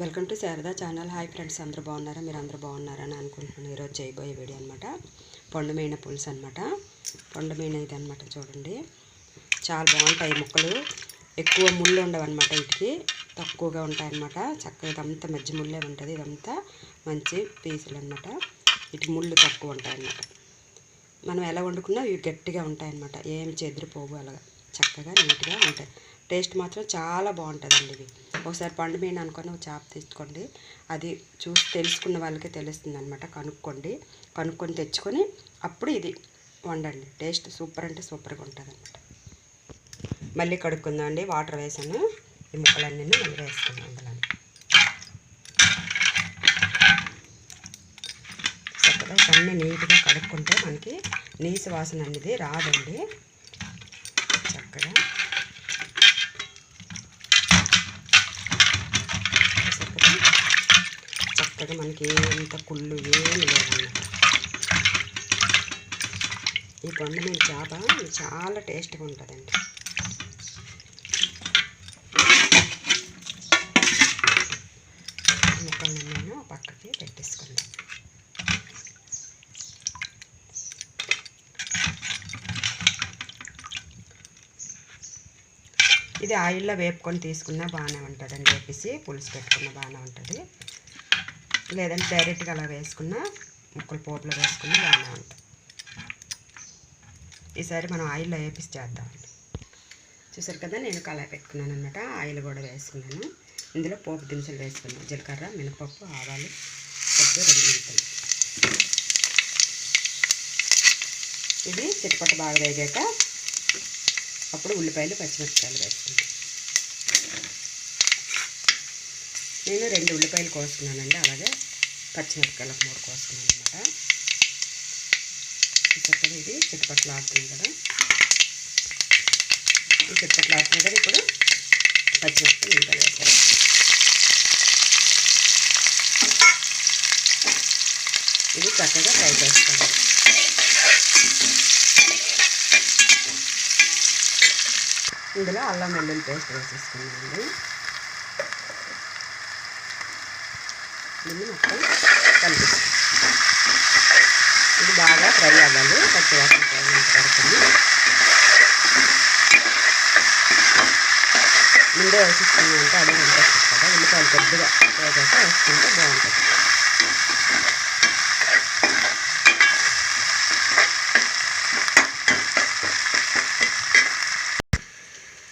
Welcome to Sharada channel. Hi friends అందరూ బాగున్నారా? మీరు అందరూ బాగున్నారని అనుకుంటున్నాను. ఈరోజు చేయబోయే వీడియో అనమాట పండుమైన పులుసు అనమాట పండుమైన ఇది అనమాట చూడండి. చాలా బాగుంటాయి ముక్కలు. ఎక్కువ ముళ్ళు ఉండవు అనమాట వీటికి. తక్కువగా ఉంటాయన్నమాట చక్కగా ఇదంతా మధ్య ముళ్ళే ఉంటుంది. ఇదంతా మంచి పీసులు అనమాట వీటికి ముళ్ళు తక్కువ ఉంటాయి అన్నమాట. మనం ఎలా వండుకున్నా ఇవి గట్టిగా ఉంటాయి అన్నమాట. ఏమి చెదిరిపోవు అలాగా. చక్కగా నీట్గా ఉంటాయి. టేస్ట్ మాత్రం చాలా బాగుంటుందండి ఇవి. ఒకసారి పండు మీన అనుకొని ఒక చేప తెచ్చుకోండి అది చూసి తెలుసుకున్న వాళ్ళకే తెలుస్తుంది అనమాట కనుక్కోండి. కనుక్కొని తెచ్చుకొని అప్పుడు ఇది వండండి. టేస్ట్ సూపర్ అంటే సూపర్గా ఉంటుంది అనమాట మళ్ళీ కడుక్కుందాం అండి వాటర్ వేసాను. ఈ ముక్కలన్నీ మళ్ళీ వేసుకుందాం అందులో చక్కగా ఇవన్నీ నీట్గా కడుక్కుంటే మనకి నీసు వాసన అనేది రాదండి. చక్కగా చక్కగా మనకి ఎంత కుళ్ళు ఏమి లేదన్నమాట. ఈ పండు చేప చాలా టేస్ట్గా ఉంటుందండి. ముక్కల్ని నేను పక్కకి పెట్టేసుకుందాం. ఇది ఆయిల్లో వేపుకొని తీసుకున్నా బాగానే ఉంటుందండి. వేపేసి పులుసు పెట్టుకున్న బాగానే ఉంటుంది. లేదంటే డైరెక్ట్గా అలా వేసుకున్నా ముక్కలు పోపులో వేసుకున్నా బాగానే ఉంటుంది. ఈసారి మనం ఆయిల్లో వేపిసి చేద్దామండి చూసారు కదా నేను కళాయి పెట్టుకున్నాను అనమాట ఆయిల్ కూడా వేసుకున్నాను. ఇందులో పోపు దినుసులు వేసుకున్నాను. జీలకర్ర మినపప్పు ఆవాలు కొద్దిగా రెండు మెంతులు. ఇది చిట్టుపట్టు బాగా వేగాక అప్పుడు ఉల్లిపాయలు పచ్చిమిరపకాయలు వేసుకుంటాను నేను రెండు ఉల్లిపాయలు కోసుకున్నానండి. అలాగే పచ్చిమిరపకాయలు ఒక మూడు కోసుకున్నాను అనమాట చెప్పండి ఇది చుట్టుపక్కల ఆడుతుంది కదా. ఈ చుట్టుపక్కల ఆడుతుంది కదా ఇప్పుడు పచ్చిమిరపకాయలు ఉల్లిపాయలు వేసాను. ఇది చక్కగా ఫ్రై చేస్తాను. ఇందులో అల్లం వెల్లుల్లి పేస్ట్ వేసేసుకున్నామండి దీన్ని మొత్తం కలిపిస్తాం ఇది బాగా ఫ్రై అవ్వాలి పచ్చివాసన పడుతుంది ముందే వేసిస్తుంది అంటే అదే ఉంటుంది కదా ఉల్లిపాయలు పెద్దగా వేసాక వేసుకుంటే బాగుంటుంది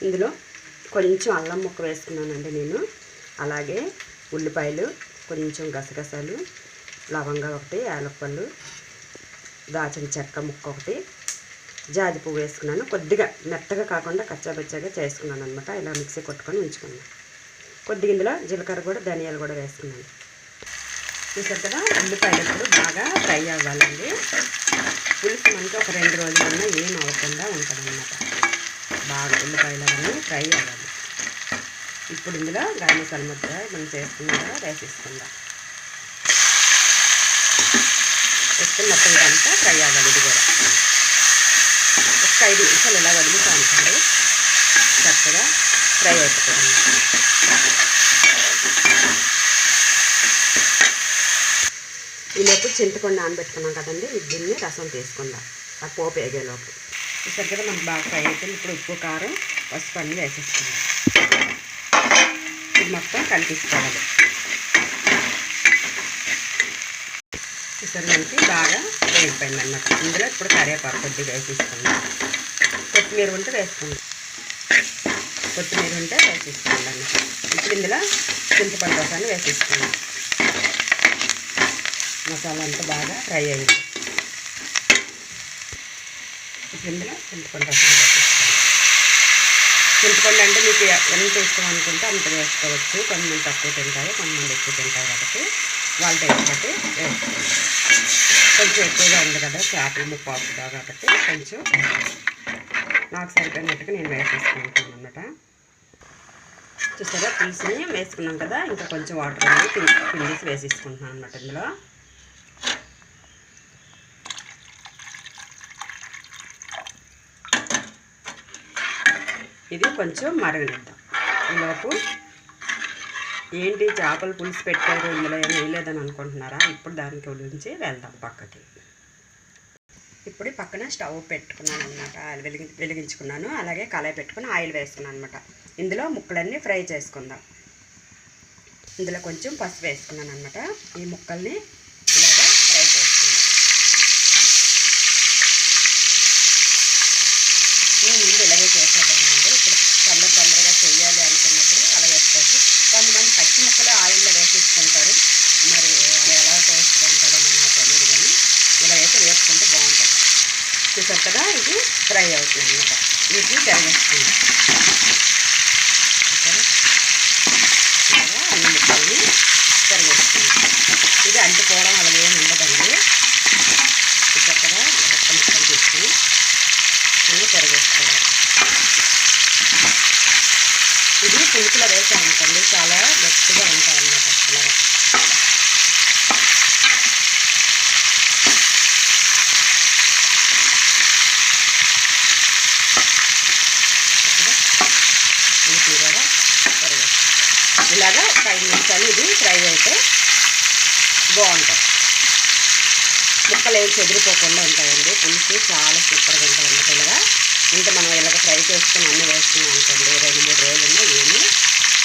ఇందులో కొంచెం అల్లం ముక్క వేసుకున్నానండి నేను. అలాగే ఉల్లిపాయలు కొంచెం గసగసాలు లవంగా ఒకటి యాలప్పళ్ళు దాచిన చెక్క ముక్క ఒకటి జాజి పువ్వు వేసుకున్నాను. కొద్దిగా మెత్తగా కాకుండా కచ్చాబచ్చాగా చేసుకున్నాను అనమాట ఇలా మిక్సీ కొట్టుకొని ఉంచుకున్నాను. కొద్దిగా ఇందులో జీలకర్ర కూడా ధనియాలు కూడా వేసుకున్నాను. చూసారు కదా ఉల్లిపాయలు ఇప్పుడు బాగా ఫ్రై అవ్వాలండి. పులుసు మనకి ఒక రెండు రోజులన్నా ఏం అవ్వకుండా ఉంటుందన్నమాట. బాగా ఉల్లిపాయలు అవన్నీ ఫ్రై అవ్వాలి. ఇప్పుడు ఇందులో గరం మసాలా ముద్ద మనం చేసుకున్న కదా వేసేసుకుందాం వేసుకుని మొత్తం ఇదంతా ఫ్రై అవ్వాలి ఇది కూడా. ఒక ఐదు నిమిషాలు ఇలా వదులుతూ ఉంటుంది చక్కగా ఫ్రై అయిపోతుంది ఈలోపు చింతకొండ నానబెట్టుకున్నాం కదండి దీన్ని రసం తీసుకుందాం. ఆ పోపు వేగేలోపు. చూసారు సరిగ్గా మనకు బాగా ఫ్రై అయిపోయింది. ఇప్పుడు ఉప్పు కారం పసుపు అన్నీ వేసేసుకుందాం. ఇది మొత్తం కలిపించుకోవాలి చూసారు నుంచి బాగా వేగిపోయింది అన్నమాట ఇందులో ఇప్పుడు కరివేపాకు కొద్దిగా వేసేసుకుందాం. కొత్తిమీర ఉంటే వేసుకోండి. కొత్తిమీర ఉంటే వేసేసుకోండి అన్నమాట. ఇప్పుడు ఇందులో చింతపండు రసాన్ని వేసేసుకుందాం మసాలా అంతా బాగా ఫ్రై అయింది. ఇప్పుడు ఇందులో చింతపండు రసం వేసేసుకోండి. చింతపండు అంటే మీకు ఎంత ఇష్టం అనుకుంటే అంత వేసుకోవచ్చు. కొంతమంది తక్కువ తింటారు కొంతమంది ఎక్కువ తింటారు కాబట్టి వాళ్ళ టైం బట్టి వేసుకోండి. కొంచెం ఎక్కువగా ఉంది కదా చేపలు ముప్పాపుగా కాబట్టి కొంచెం నాకు సరిపోయినట్టుగా నేను వేసేసుకుంటాను అనమాట చూసారా పులుసుని వేసుకున్నాం కదా ఇంకా కొంచెం వాటర్ అనేది పిండి పిండిసి వేసేసుకుంటున్నాను అనమాట ఇందులో. ఇది కొంచెం మరగనిద్దాం. ఈలోపు ఏంటి చేపల పులుసు పెట్టారు ఇందులో ఏం వేయలేదని అనుకుంటున్నారా? ఇప్పుడు దాని గురించి వెళ్దాం పక్కకి. ఇప్పుడు పక్కన స్టవ్ పెట్టుకున్నాను అనమాట ఆయిల్ వెలిగి వెలిగించుకున్నాను. అలాగే కళాయి పెట్టుకుని ఆయిల్ వేసుకున్నాను అనమాట ఇందులో ముక్కలన్నీ ఫ్రై చేసుకుందాం. ఇందులో కొంచెం పసుపు వేసుకున్నాను అనమాట ఈ ముక్కల్ని ఇలాగా ఫ్రై చేసుకుందాం నేను ముందు ఇలాగే చేసేదానండి ఇప్పుడు తొందర తొందరగా చెయ్యాలి అనుకున్నప్పుడు అలా వేసుకోవచ్చు కొంతమంది పచ్చి ముక్కలు ఆయిల్లో వేసేసుకుంటారు మరి అది ఎలా టేస్ట్ ఉంటుందో నాకు తెలియదు కానీ ఇలా అయితే వేసుకుంటే బాగుంటుంది చూసారు కదా ఇది ఫ్రై అవుతుంది అనమాట ఇది తిరగేస్తుంది అన్ని ముక్కల్ని తిరగేస్తుంది ఇది అంటుకోవడం అలాగే ఉండదండి. చూసారు కదా ముక్కలు తీసుకుని అన్నీ తిరగేసుకోవాలి ఇది పులుసులో వేసామనుకోండి చాలా గట్టిగా ఉంటాయి అన్నమాట అలాగా వీటిని కూడా తిరగేస్తాం ఇలాగా ఒక ఐదు నిమిషాలు ఇది ఫ్రై అయితే బాగుంటుంది ముక్కలు ఏం చెదిరిపోకుండా ఉంటాయండి పులుసు చాలా సూపర్గా ఉంటుంది అన్నమాట ఇలాగా ఇంకా మనం ఇలాగ ఫ్రై చేసుకుని అన్నీ వేసుకున్నాం అనుకోండి రెండు మూడు రోజులున్నా ఏమీ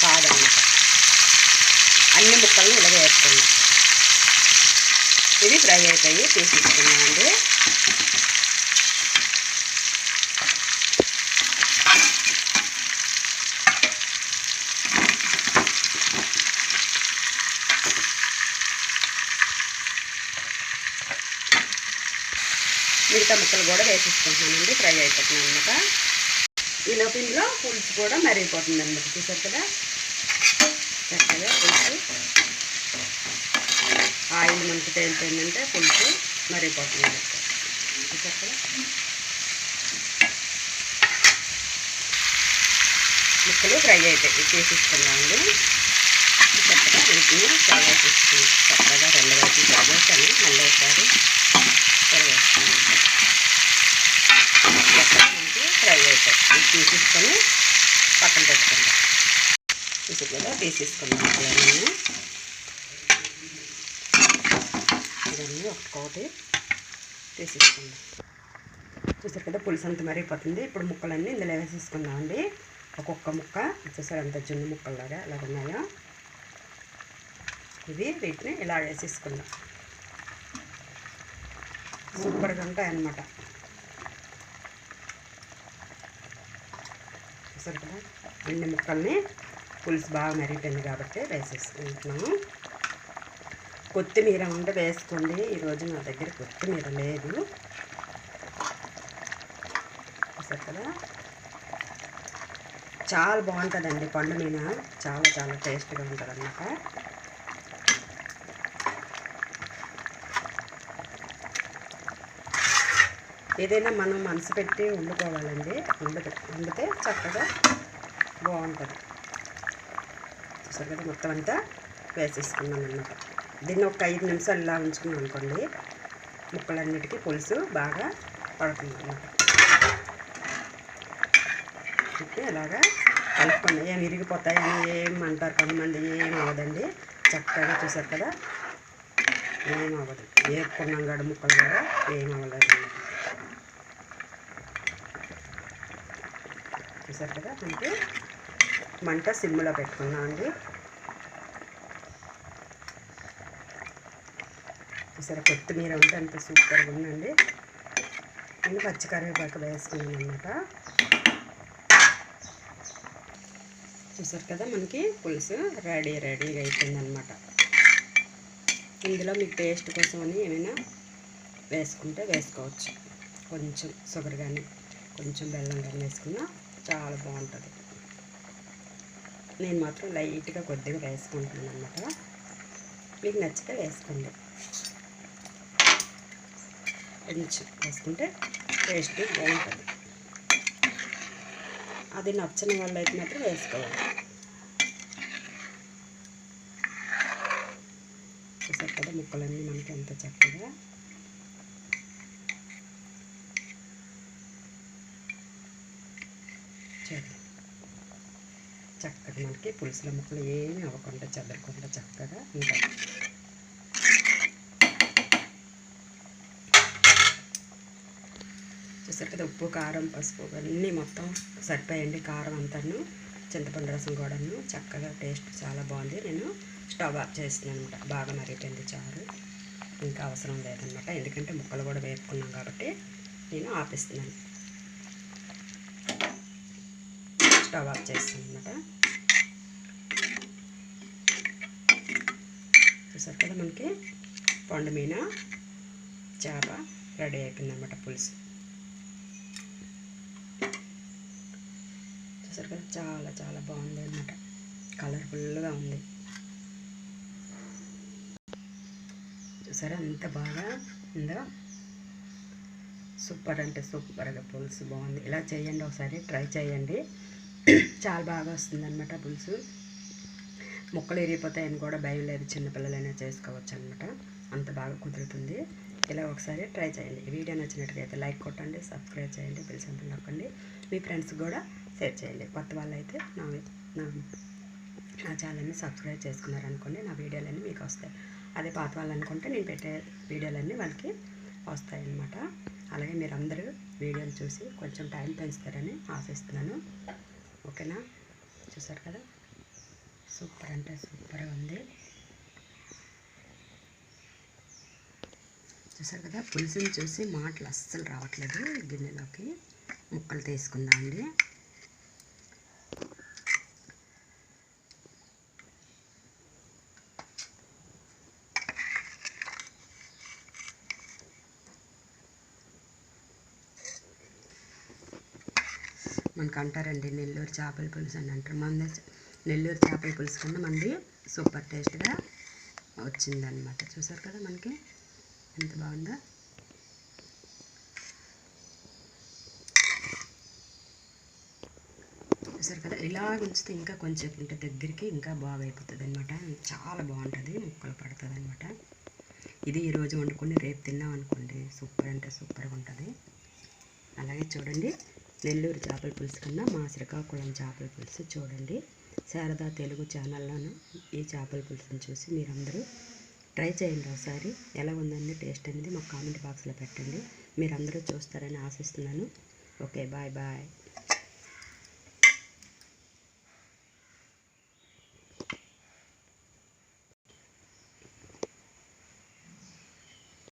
కాదన్నమాట అన్ని ముక్కలను ఇలాగ వేసుకున్నాం ఇది ఫ్రై అయిపోయి తీసేసుకున్నామండి మిగతా ముక్కలు కూడా వేసేసుకుంటున్నానండి ఫ్రై అయిపోతున్నాను అనమాట ఈ లోపు ఇందులో పులుసు కూడా మరిగిపోతుంది అనమాట చూసారు కదా? చక్కగా పులుసు. ఆయిల్ మనకి తేలిపోయిందంటే పులుసు మరిగిపోతుంది అనమాట చూసారు కదా? ముక్కలు ఫ్రై అయిపోయి తీసేసుకున్నామండి చక్కగా కదా? వీటిని ఫ్రై చేసేసుకున్నాం చక్కగా రెండు వైపు చేసాను మళ్ళీ ఒకసారి ఫ్రై వేసుకోండి మనకి ఫ్రై అవుతాయి ఇది తీసేసుకొని పక్కన పెట్టుకుందాం తీసి కదా తీసేసుకుందాం ఇవన్నీ ఒక్కొక్కటి తీసేసుకుందాం చూసారు కదా పులుసు అంత మరిగిపోతుంది ఇప్పుడు ముక్కలన్నీ ఇందులో వేసేసుకుందామండి ఒక్కొక్క ముక్క చూసారు అంత జున్ను ముక్కల్లాగా అలాగ ఉన్నాయో ఇవి వీటిని ఇలా వేసేసుకుందాం. సూపర్గా ఉంటాయన్నమాట చూసారు కదా? అన్ని ముక్కల్ని పులుసు బాగా మరిగిపోయింది కాబట్టి వేసేసుకుంటున్నాము. కొత్తిమీర ఉంటే వేసుకోండి. ఈరోజు నా దగ్గర కొత్తిమీర లేదు. చూసారు కదా? చాలా బాగుంటుందండి పండు మీన. చాలా చాలా టేస్ట్గా ఉంటుంది అన్నమాట ఏదైనా మనం మనసు పెట్టి వండుకోవాలండి. వండుతే వండితే చక్కగా బాగుంటుంది. చూసారు కదా మొత్తం అంతా వేసేసుకున్నాం అన్నమాట దీన్ని ఒక ఐదు నిమిషాలు ఇలా ఉంచుకున్నాం అనుకోండి ముక్కలన్నిటికీ పులుసు బాగా పడుతుంది అన్నమాట ఇప్పుడు ఇలాగా కలుపుకోండి. ఏం విరిగిపోతాయని ఏం అంటారు కొంతమంది ఏం అవ్వదండి. చక్కగా చూసారు కదా ఏం అవ్వదు. వేపుకున్నాం కాడ ముక్కలు కూడా ఏం అవ్వలేదు చూసారు కదా మనకి మంట సిమ్లో పెట్టుకున్నాం అండి. చూసారా కొత్తిమీర ఉంటే అంత సూపర్గా ఉందండి. నేను పచ్చికరివేపాకు వేసుకున్నాను అనమాట చూసారు కదా మనకి పులుసు రెడీ రెడీగా అయిపోయిందనమాట ఇందులో మీకు టేస్ట్ కోసం అని ఏమైనా వేసుకుంటే వేసుకోవచ్చు. కొంచెం షుగర్ కానీ కొంచెం బెల్లం కానీ వేసుకున్నా చాలా బాగుంటుంది. నేను మాత్రం లైట్గా కొద్దిగా వేసుకుంటున్నాను అనమాట మీకు నచ్చితే వేసుకోండి. కొంచెం వేసుకుంటే టేస్ట్ బాగుంటుంది. అది నచ్చని వాళ్ళు అయితే మాత్రం వేసుకోవాలి. చూసారు కదా ముక్కలన్నీ మనకి ఎంత చక్కగా చూడండి చక్కగా మనకి పులుసుల ముక్కలు ఏమీ అవ్వకుండా చెదరకుండా చక్కగా ఉంటాయి. చూసారు కదా ఉప్పు కారం పసుపు అన్నీ మొత్తం సరిపోయండి. కారం అంతాను చింతపండు రసం కూడాను చక్కగా టేస్ట్ చాలా బాగుంది. నేను స్టవ్ ఆఫ్ చేస్తున్నాను అనమాట బాగా మరిగిపోయింది చారు. ఇంకా అవసరం లేదనమాట ఎందుకంటే ముక్కలు కూడా వేపుకున్నాం కాబట్టి నేను ఆపిస్తున్నాను. స్టవ్ ఆఫ్ చేస్తాను అనమాట చూసారు కదా మనకి? పండు మీన చేప రెడీ అయిపోయింది అనమాట పులుసు. చూసారు కదా? చాలా చాలా బాగుంది అనమాట కలర్ఫుల్గా ఉంది. చూసారా? ఎంత బాగా ఉందో. సూపర్ అంటే సూపర్గా పులుసు బాగుంది. ఇలా చేయండి ఒకసారి ట్రై చేయండి. చాలా బాగా వస్తుంది అనమాట పులుసు. ముక్కలు ఇరిగిపోతాయని కూడా భయం లేదు చిన్నపిల్లలైనా చేసుకోవచ్చు అనమాట అంత బాగా కుదురుతుంది. ఇలా ఒకసారి ట్రై చేయండి. వీడియో నచ్చినట్టుగా లైక్ కొట్టండి సబ్స్క్రైబ్ చేయండి పిలిచి నొక్కండి. మీ ఫ్రెండ్స్ కూడా షేర్ చేయండి. కొత్త వాళ్ళు అయితే నా నా ఛానల్ని సబ్స్క్రైబ్ చేసుకున్నారనుకోండి నా వీడియోలన్నీ మీకు వస్తాయి. అదే పాత వాళ్ళు అనుకుంటే నేను పెట్టే వీడియోలన్నీ వాళ్ళకి వస్తాయన్నమాట. అలాగే మీరు అందరూ వీడియోలు చూసి కొంచెం టైం పెంచుతారని ఆశిస్తున్నాను. ఓకేనా? చూసారు కదా? సూపర్ అంటే సూపర్గా ఉంది. చూసారు కదా? పులుసుని చూసి మాటలు అస్సలు రావట్లేదు గిన్నెలోకి. ముక్కలు తీసుకుందాం అండి మనకు అంటారండి నెల్లూరు చేపల పులుసు అని అంటారు. మన నెల్లూరు చేపల పులుసు కన్నా మనది సూపర్ టేస్ట్గా వచ్చిందనమాట చూసారు కదా మనకి? ఎంత బాగుందో. చూసారు కదా? ఇలా ఉంచితే ఇంకా కొంచెం ఉంటే దగ్గరికి ఇంకా బాగా అయిపోతుంది అనమాట చాలా బాగుంటుంది ముక్కలు పడుతుంది అనమాట ఇది ఈరోజు వండుకొని రేపు తిన్నాం అనుకోండి సూపర్ అంటే సూపర్గా ఉంటుంది. అలాగే చూడండి. నెల్లూరు చేపల పులుసు కన్నా మా శ్రీకాకుళం చేపల పులుసు చూడండి. శారదా తెలుగు ఛానల్లోను ఈ చేపల పులుసుని చూసి మీరందరూ ట్రై చేయండి ఒకసారి. ఎలా ఉందండి టేస్ట్ అనేది మాకు కామెంట్ బాక్స్లో పెట్టండి. మీరందరూ చూస్తారని ఆశిస్తున్నాను. Okay bye bye.